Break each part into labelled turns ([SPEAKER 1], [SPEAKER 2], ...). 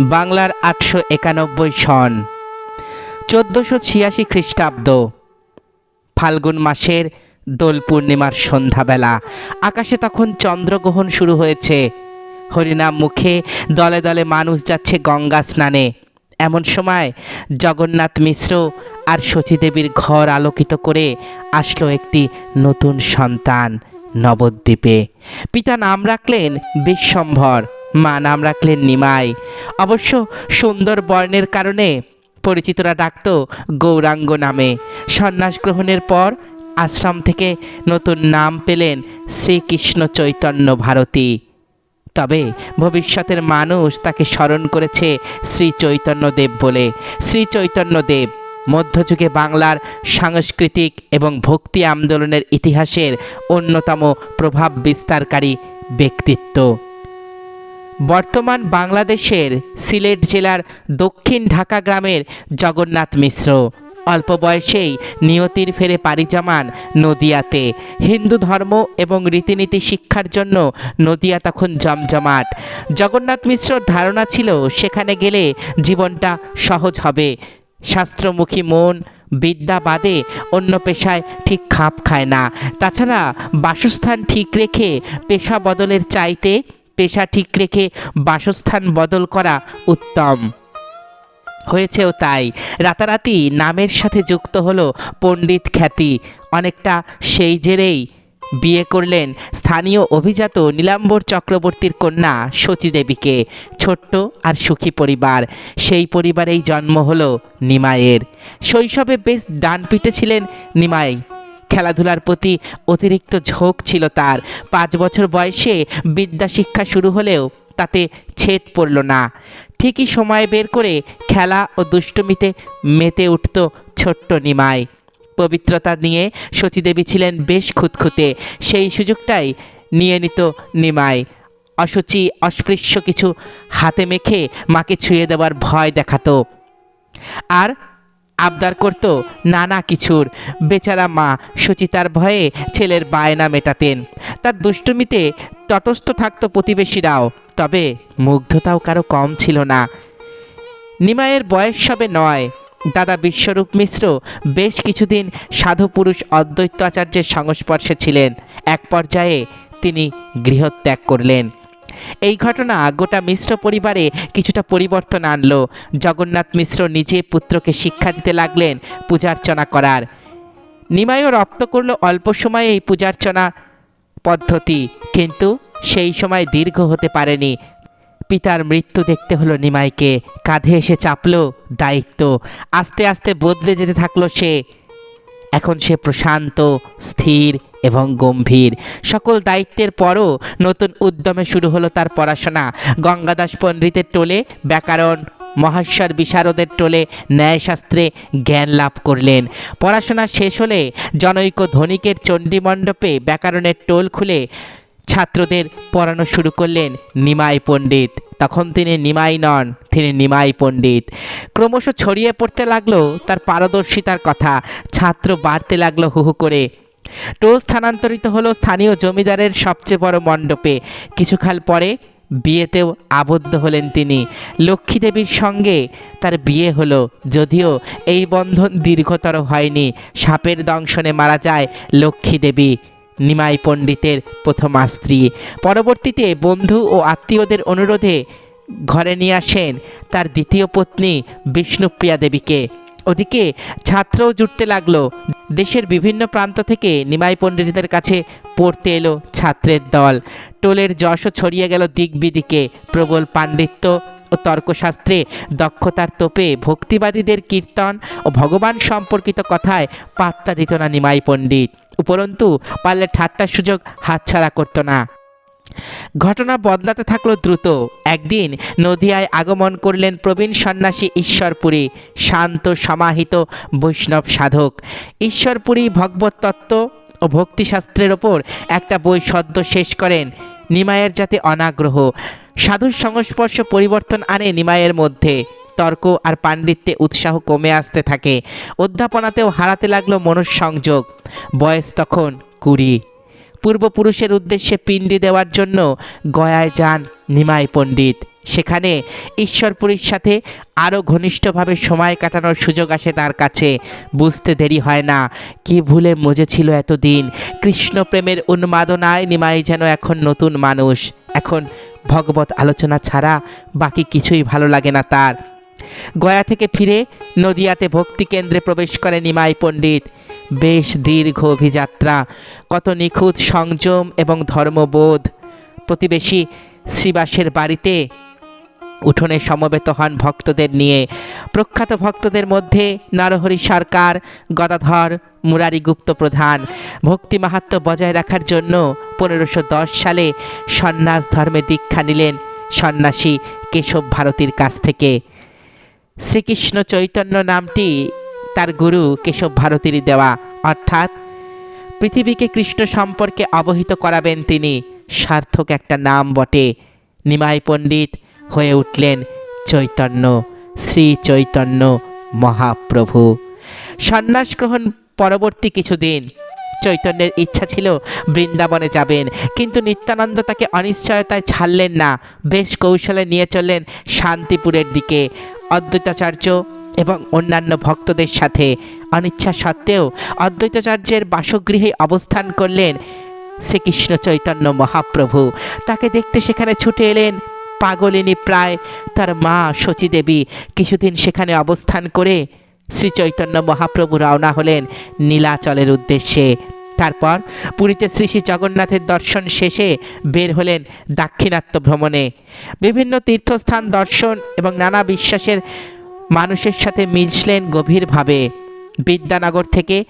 [SPEAKER 1] বাংলার আটশো একানব্বই সন। চোদ্দোশো ছিয়াশি খ্রিস্টাব্দ, ফাল্গুন মাসের দোল পূর্ণিমার সন্ধ্যাবেলা। আকাশে তখন চন্দ্রগ্রহণ শুরু হয়েছে। হরিনাম মুখে দলে দলে মানুষ যাচ্ছে গঙ্গা স্নানে। এমন সময় জগন্নাথ মিশ্র আর সতীদেবীর ঘর আলোকিত করে আসলো একটি নতুন সন্তান নবদ্বীপে। পিতা নাম রাখলেন বিশ্বম্ভর। মা নাম রাখলেন নিমাই। অবশ্য সুন্দর বর্ণের কারণে পরিচিতরা ডাকত গৌরাঙ্গ নামে। সন্ন্যাস গ্রহণের পর আশ্রম থেকে নতুন নাম পেলেন শ্রীকৃষ্ণ চৈতন্য ভারতী। তবে ভবিষ্যতের মানুষ তাকে স্মরণ করেছে শ্রী চৈতন্যদেব বলে। শ্রী চৈতন্যদেব মধ্যযুগে বাংলার সাংস্কৃতিক এবং ভক্তি আন্দোলনের ইতিহাসের অন্যতম প্রভাব বিস্তারকারী ব্যক্তিত্ব। বর্তমান বাংলাদেশের সিলেট জেলার দক্ষিণ ঢাকা গ্রামের জগন্নাথ মিশ্র। অল্প বয়সেই নিয়তির ফেরে পাড়ি জমান নদিয়াতে। হিন্দু ধর্ম এবং রীতিনীতি শিক্ষার জন্য নদিয়া তখন জমজমাট। জগন্নাথ মিশ্রর ধারণা ছিল সেখানে গেলে জীবনটা সহজ হবে। শাস্ত্রমুখী মন, বিদ্যা বাদে অন্য পেশায় ঠিক খাপ খায় না। তাছাড়া বাসস্থান ঠিক রেখে পেশা বদলের চাইতে পেশা ঠিক রেখে বাসস্থান বদল করা উত্তম। হয়েছেও তাই। রাতারাতি নামের সাথে যুক্ত হলো পণ্ডিত খ্যাতি। অনেকটা সেই জেরেই বিয়ে করলেন স্থানীয় অভিজাত নীলাম্বর চক্রবর্তীর কন্যা সতীদেবীকে ছোট্ট আর সুখী পরিবার। সেই পরিবারেই জন্ম হলো নিমাইয়ের। শৈশবে বেশ ডান পিটে ছিলেন নিমাই। খেলাধুলার প্রতি অতিরিক্ত ঝোঁক ছিল তার। পাঁচ বছর বয়সে বিদ্যা শিক্ষা শুরু হলেও তাতে ছেদ পড়ল না। ঠিকই সময় বের করে খেলা ও দুষ্টুমিতে মেতে উঠত ছোট্ট নিমাই। পবিত্রতা নিয়ে সতীদেবী ছিলেন বেশ খুঁতখুঁতে। সেই সুযোগটাই নিয়ে নিত নিমাই। অসুচি, অস্পৃশ্য কিছু হাতে মেখে মাকে ছুঁয়ে দেওয়ার ভয় দেখাতো। আর আবদার করত নানা কিছুর। বেচারা মা সুচিতার ভয়ে ছেলের বায়না মেটাতেন। তার দুষ্টুমিতে তটস্থ থাকত প্রতিবেশীরাও, তবে মুগ্ধতাও কারও কম ছিল না। নিমায়ের বয়স সবে নয়। দাদা বিশ্বরূপ মিশ্র বেশ কিছুদিন সাধু পুরুষ অদ্বৈত আচার্যের সংস্পর্শে ছিলেন। এক পর্যায়ে তিনি গৃহত্যাগ করলেন। এই ঘটনা গোটা মিশ্র পরিবারে কিছুটা পরিবর্তন আনলো। জগন্নাথ মিশ্র নিজে পুত্রকে শিক্ষা দিতে লাগলেন পূজার্চনা করার। নিমাইও রপ্ত করল অল্প সময়ে এই পূজার্চনা পদ্ধতি, কিন্তু সেই সময় দীর্ঘ হতে পারেনি। পিতার মৃত্যু দেখতে হলো নিমাইকে, কাঁধে এসে চাপল দায়িত্ব, আস্তে আস্তে বদলে যেতে থাকল সে। এখন সে প্রশান্ত, স্থির এবং গম্ভীর। সকল দায়িত্বের পরও নতুন উদ্যমে শুরু হলো তার পড়াশোনা। গঙ্গাদাস পণ্ডিতের টোলে ব্যাকরণ, মহাশ্বর বিশারদের টোলে ন্যায়শাস্ত্রে জ্ঞান লাভ করলেন। পড়াশোনা শেষ হলে জনৈক ধনিকের চণ্ডীমণ্ডপে ব্যাকরণের টোল খুলে ছাত্রদের পড়ানো শুরু করলেন নিমাই পণ্ডিত। তখন তিনি নিমাই নন, তিনি নিমাই পণ্ডিত। ক্রমশ ছড়িয়ে পড়তে লাগল তার পারদর্শিতার কথা, ছাত্র বাড়তে লাগল হুহু করে। টোল স্থানান্তরিত হলো স্থানীয় জমিদারের সবচেয়ে বড় মণ্ডপে। কিছুকাল পরে বিয়েতেও আবদ্ধ হলেন তিনি। লক্ষ্মী দেবীর সঙ্গে তার বিয়ে হলো, যদিও এই বন্ধন দীর্ঘতর হয়নি। সাপের দংশনে মারা যায় লক্ষ্মী দেবী। নিমাই পণ্ডিতের প্রথমা স্ত্রী। পরবর্তীতে বন্ধু ও আত্মীয়দের অনুরোধে ঘরে নিয়ে আসেন তার দ্বিতীয় পত্নী বিষ্ণুপ্রিয়া দেবীকে। ওদিকে ছাত্রও জুটতে লাগল। দেশের বিভিন্ন প্রান্ত থেকে নিমাই পণ্ডিতদের কাছে পড়তে এলো ছাত্রের দল। টোলের যশও ছড়িয়ে গেল দিক বিদিকে প্রবল পাণ্ডিত্য ও তর্কশাস্ত্রে দক্ষতার তোপে ভক্তিবাদীদের কীর্তন ও ভগবান সম্পর্কিত কথায় পাত্তা দিত না নিমাই পণ্ডিত। উপরন্তু, পারলে ঠাট্টার সুযোগ হাতছাড়া করতো না। ঘটনা বদলাতে থাকল দ্রুত। একদিন নদিয়ায় আগমন করলেন প্রবীণ সন্ন্যাসী ঈশ্বরপুরী, শান্ত, সমাহিত, বৈষ্ণব সাধক। ঈশ্বরপুরী ভগবত তত্ত্ব ও ভক্তিশাস্ত্রের ওপর একটা বই সদ্য শেষ করেন নিমায়ের যাতে অনাগ্রহ। সাধুর সংস্পর্শ পরিবর্তন আনে নিমায়ের মধ্যে। তর্ক আর পাণ্ডিত্যে উৎসাহ কমে আসতে থাকে। অধ্যাপনাতেও হারাতে লাগল মনঃসংযোগ। বয়স তখন কুড়ি। পূর্বপুরুষের উদ্দেশ্যে পিণ্ডি দেওয়ার জন্য গয়ায় যান নিমাই পণ্ডিত। সেখানে ঈশ্বরপুরীর সাথে আরও ঘনিষ্ঠভাবে সময় কাটানোর সুযোগ আসে তার কাছে। বুঝতে দেরি হয় না, কি ভুলে মজেছিল এতদিন। কৃষ্ণপ্রেমের উন্মাদনায় নিমাই যেন এখন নতুন মানুষ। এখন ভগবত আলোচনা ছাড়া বাকি কিছুই ভালো লাগে না তার। গয়া থেকে ফিরে নদিয়াতে ভক্তি কেন্দ্রে প্রবেশ করে নিমাই পণ্ডিত। বেশ দীর্ঘ অভিযাত্রা, কত নিখুঁত সংযম এবং ধর্মবোধ। প্রতিবেশী শ্রীবাসের বাড়িতে উঠোনে সমবেত হন ভক্তদের নিয়ে। প্রখ্যাত ভক্তদের মধ্যে নরহরি সরকার, গদাধর, মুরারি গুপ্ত প্রধান। ভক্তি মাহাত্ম্য বজায় রাখার জন্য পনেরোশো সালে সন্ন্যাস ধর্মে দীক্ষা নিলেন সন্ন্যাসী কেশব ভারতীর কাছ থেকে। শ্রীকৃষ্ণ চৈতন্য নামটি তার গুরু কেশব ভারতীরই দেওয়া। অর্থাৎ পৃথিবীকে কৃষ্ণ সম্পর্কে অবহিত করাবেন তিনি। সার্থক একটা নাম বটে। নিমাই পণ্ডিত হয়ে উঠলেন চৈতন্য, শ্রী চৈতন্য মহাপ্রভু। সন্ন্যাস গ্রহণ পরবর্তী কিছুদিন। চৈতন্যের ইচ্ছা ছিল বৃন্দাবনে যাবেন, কিন্তু নিত্যানন্দ তাকে অনিশ্চয়তায় ছাড়লেন না। বেশ কৌশলে নিয়ে চললেন শান্তিপুরের দিকে। অদ্বৈতাচার্য এবং অন্যান্য ভক্তদের সাথে অনিচ্ছা সত্ত্বেও অদ্বৈতাচার্যের বাসগৃহে অবস্থান করলেন শ্রীকৃষ্ণ চৈতন্য মহাপ্রভু। তাকে দেখতে সেখানে ছুটে এলেন পাগলিনী প্রায় তার মা শচী দেবী কিছুদিন সেখানে অবস্থান করে শ্রী চৈতন্য মহাপ্রভু রওনা হলেন নীলাচলের উদ্দেশ্যে। তারপর পুরীতে শ্রী শ্রী জগন্নাথের দর্শন শেষে বের হলেন দাক্ষিণাত্য ভ্রমণে। বিভিন্ন তীর্থস্থান দর্শন এবং নানা বিশ্বাসের মানুষের সাথে মিশলেন গভীরভাবে। বিদ্যানগর থেকে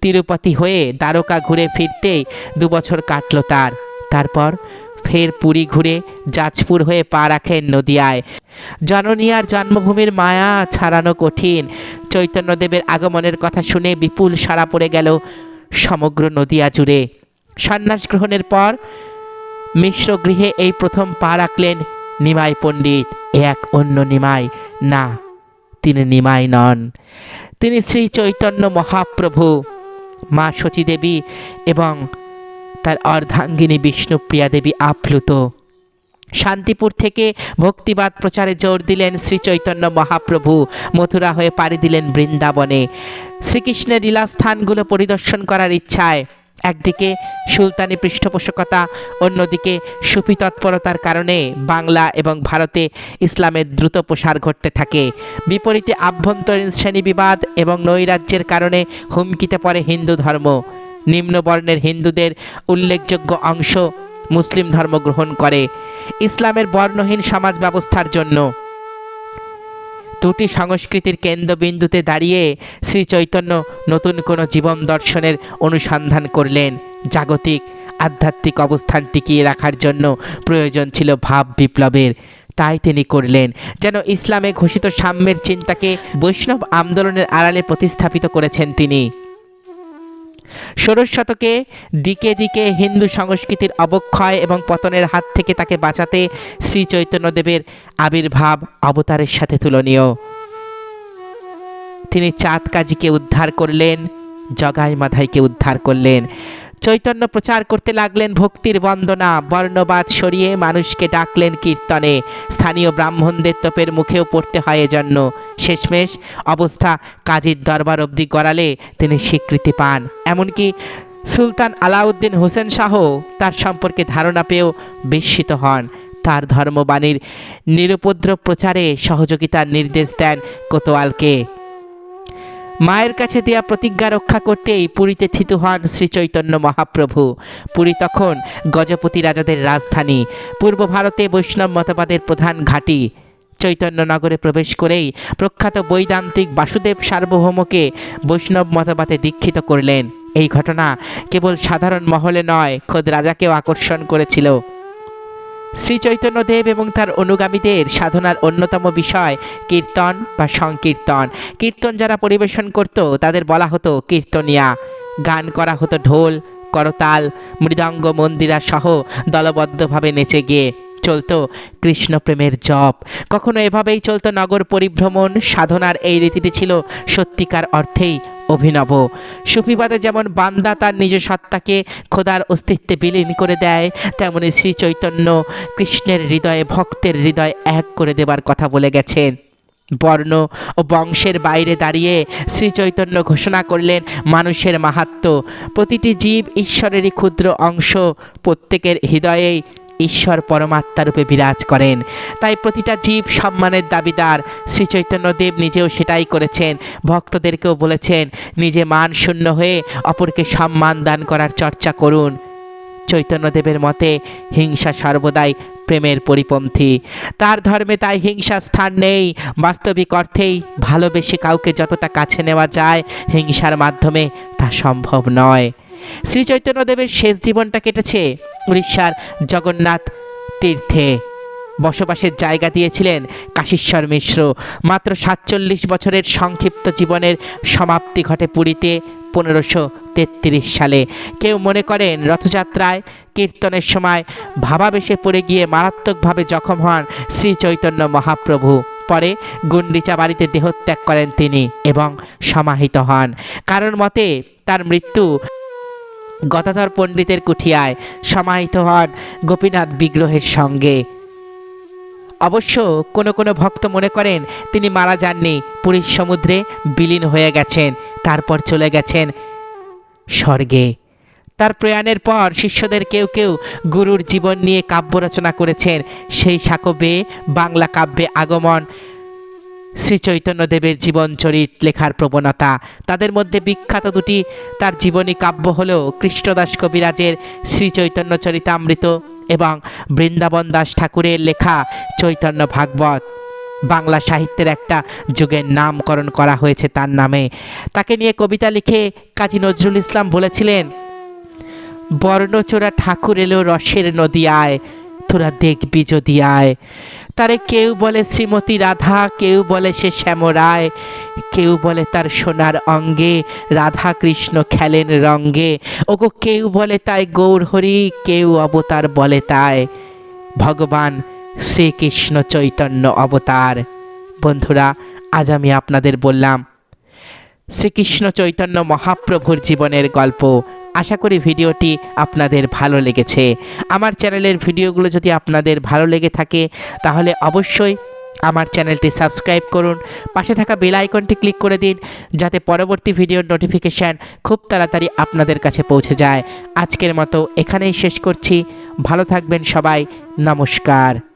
[SPEAKER 1] তিরুপতি হয়ে দ্বারকা ঘুরে ফিরতেই দুবছর কাটল তার। তারপর ফের পুরী ঘুরে যাজপুর হয়ে পা রাখেন নদিয়ায়। জননীয়ার জন্মভূমির মায়া ছাড়ানো কঠিন। চৈতন্যদেবের আগমনের কথা শুনে বিপুল সাড়া পড়ে গেল সমগ্র নদিয়া জুড়ে। সন্ন্যাস গ্রহণের পর মিশ্র গৃহে এই প্রথম পা রাখলেন নিমাই পণ্ডিত। এক অন্য নিমাই, না, তিনি নিমাই নন। তিনি শ্রী চৈতন্য মহাপ্রভু, মা শচী দেবী এবং তার অর্ধাঙ্গিনী বিষ্ণুপ্রিয়া দেবী আপ্লুত। শান্তিপুর থেকে ভক্তিবাদ প্রচারে জোর দিলেন শ্রী চৈতন্য মহাপ্রভু। মথুরা হয়ে পাড়ি দিলেন বৃন্দাবনে। শ্রীকৃষ্ণের লীলাস্থানগুলো পরিদর্শন করার ইচ্ছায়। একদিকে সুলতানি পৃষ্ঠপোষকতা, অন্যদিকে সুফি তৎপরতার কারণে বাংলা এবং ভারতে ইসলামের দ্রুত প্রসার ঘটতে থাকে। বিপরীতে আভ্যন্তরীণ শ্রেণীবিবাদ এবং নৈরাজ্যের কারণে হুমকিতে পড়ে হিন্দু ধর্ম। নিম্নবর্ণের হিন্দুদের উল্লেখযোগ্য অংশ মুসলিম ধর্ম গ্রহণ করে। ইসলামের বর্ণহীন সমাজ ব্যবস্থার জন্য। দুটি সংস্কৃতির কেন্দ্রবিন্দুতে দাঁড়িয়ে শ্রী চৈতন্য নতুন কোনো জীবন দর্শনের অনুসন্ধান করলেন। জাগতিক, আধ্যাত্মিক অবস্থান টিকিয়ে রাখার জন্য প্রয়োজন ছিল ভাব বিপ্লবের। তাই তিনি করলেন, যেন ইসলামে ঘোষিত সাম্যের চিন্তাকে বৈষ্ণব আন্দোলনের আড়ালে প্রতিস্থাপিত করেছেন তিনি। ষোড়শ শতকে দিকে দিকে হিন্দু সংস্কৃতির অবক্ষয় এবং পতনের হাত থেকে তাকে বাঁচাতে শ্রী চৈতন্যদেবের আবির্ভাব অবতারের সাথে তুলনীয়। তিনি চাঁদ কাজীকে উদ্ধার করলেন, জগাই মাধাইকে উদ্ধার করলেন। চৈতন্য প্রচার করতে লাগলেন ভক্তির বন্দনা। বর্ণবাদ সরিয়ে মানুষকে ডাকলেন কীর্তনে। স্থানীয় ব্রাহ্মণদের তোপের মুখেও পড়তে হয় এজন্য। শেষমেশ অবস্থা কাজীর দরবার অবধি গড়ালে তিনি স্বীকৃতি পান। এমনকি সুলতান আলাউদ্দিন হোসেন শাহ তার সম্পর্কে ধারণা পেয়েও বিস্মিত হন। তার ধর্মবাণীর নিরুপদ্রব প্রচারে সহযোগিতার নির্দেশ দেন কোতোয়ালকে। মায়ের কাছে দেয়া প্রতিজ্ঞা রক্ষা করতেই পুরীতে থিত হন শ্রী চৈতন্য মহাপ্রভু। পুরী তখন গজপতি রাজাদের রাজধানী। পূর্ব ভারতে বৈষ্ণব মতবাদের প্রধান ঘাঁটি। চৈতন্যনগরে প্রবেশ করেই প্রখ্যাত বৈদান্তিক বাসুদেব সার্বভৌমকে বৈষ্ণব মতবাদে দীক্ষিত করলেন। এই ঘটনা কেবল সাধারণ মহলে নয়, খোদ রাজাকেও আকর্ষণ করেছিল। শ্রী চৈতন্যদেব এবং তার অনুগামীদের সাধনার অন্যতম বিষয় কীর্তন বা সংকীর্তন। কীর্তন যারা পরিবেশন করত, তাদের বলা হতো কীর্তনিয়া। গান করা হতো ঢোল, করতাল, মৃদঙ্গ মন্দিরা সহ দলবদ্ধভাবে নেচে গিয়ে চলতো কৃষ্ণপ্রেমের জপ। কখনো এভাবেই চলতো নগর পরিভ্রমণ। সাধনার এই রীতিটি ছিল সত্যিকার অর্থেই অভিনব। সুফিবাদে যেমন বান্দা তার নিজ সত্তাকে খোদার অস্তিত্বে বিলীন করে দেয়, তেমনি শ্রী চৈতন্য কৃষ্ণের হৃদয়ে ভক্তের হৃদয় এক করে দেবার কথা বলে গেছেন। বর্ণ ও বংশের বাইরে দাঁড়িয়ে শ্রী চৈতন্য ঘোষণা করলেন, মানুষের মাহাত্ম্য প্রতিটি জীব ঈশ্বরেরই ক্ষুদ্র অংশ, প্রত্যেকের হৃদয়েই ঈশ্বর পরমাত্মারূপে বিরাজ করেন। তাই প্রতিটা জীব সম্মানের দাবিদার। শ্রী চৈতন্যদেব নিজেও সেটাই করেছেন। ভক্তদেরকেও বলেছেন, নিজে মান শূন্য হয়ে অপরকে সম্মান দান করার চর্চা করুন। চৈতন্যদেবের মতে, হিংসা সর্বদাই প্রেমের পরিপন্থী। তার ধর্মে তাই হিংসা স্থান নেই। বাস্তবিক অর্থেই ভালোবেসে কাউকে যতটা কাছে নেওয়া যায়, হিংসার মাধ্যমে তা সম্ভব নয়। শ্রী চৈতন্যদেবের শেষ জীবনটা কেটেছে উড়িষ্যার জগন্নাথ তীর্থে। বসবাসের জায়গা দিয়েছিলেন কাশীশ্বর মিশ্র। মাত্র সাতচল্লিশ বছরের সংক্ষিপ্ত জীবনের সমাপ্তি ঘটে পুরীতে পনেরোশো তেত্রিশ সালে। কেউ মনে করেন রথযাত্রায় কীর্তনের সময় ভাবাবেশে পড়ে গিয়ে মারাত্মকভাবে জখম হন শ্রী চৈতন্য মহাপ্রভু। পরে গুন্ডিচা বাড়িতে দেহত্যাগ করেন তিনি এবং সমাহিত হন। কারণ মতে তার মৃত্যু গদাধর পণ্ডিতের কুঠিয়ায় সমাহিত হন গোপীনাথ বিগ্রহের সঙ্গে। অবশ্য কোনো কোনো ভক্ত মনে করেন, তিনি মারা যাননি, পুরীর সমুদ্রে বিলীন হয়ে গেছেন, তারপর চলে গেছেন স্বর্গে। তার প্রয়াণের পর শিষ্যদের কেউ কেউ গুরুর জীবন নিয়ে কাব্য রচনা করেছেন। সেই সাকবে বাংলা কাব্যে আগমন শ্রী চৈতন্যদেবের জীবনচরিত লেখার প্রবণতা, তাদের মধ্যে বিখ্যাত দুটি। তার জীবনী কাব্য হল কৃষ্ণদাস কবিরাজের শ্রী চৈতন্য চরিতামৃত এবং বৃন্দাবন দাস ঠাকুরের লেখা চৈতন্য ভাগবত। বাংলা সাহিত্যের একটা যুগের নামকরণ করা হয়েছে তার নামে। তাকে নিয়ে কবিতা লিখে কাজী নজরুল ইসলাম বলেছিলেন, বর্ণচোরা ঠাকুর এলো রসের নদিয়ায় তোরা দেখবি যদি আয়। তারে কেউ বলে শ্রীমতী রাধা, কেউ বলে সে শ্যামরায়, কেউ বলে তার সোনার অঙ্গে, রাধা কৃষ্ণ খেলেন রঙ্গে। ওগো কেউ বলে তাই গৌরহরি কেউ অবতার বলে তাই। ভগবান শ্রীকৃষ্ণ চৈতন্য অবতার। বন্ধুরা, আজ আমি আপনাদের বললাম শ্রীকৃষ্ণ চৈতন্য মহাপ্রভুর জীবনের গল্প। আশা করি ভিডিওটি আপনাদের ভালো লেগেছে। আমার চ্যানেলের ভিডিওগুলো যদি আপনাদের ভালো লেগে থাকে, তাহলে অবশ্যই আমার চ্যানেলটি সাবস্ক্রাইব করুন। পাশে থাকা বেল আইকনটি ক্লিক করে দিন, যাতে পরবর্তী ভিডিওর নোটিফিকেশান খুব তাড়াতাড়ি আপনাদের কাছে পৌঁছে যায়। আজকের মতো এখানেই শেষ করছি। ভালো থাকবেন সবাই। নমস্কার।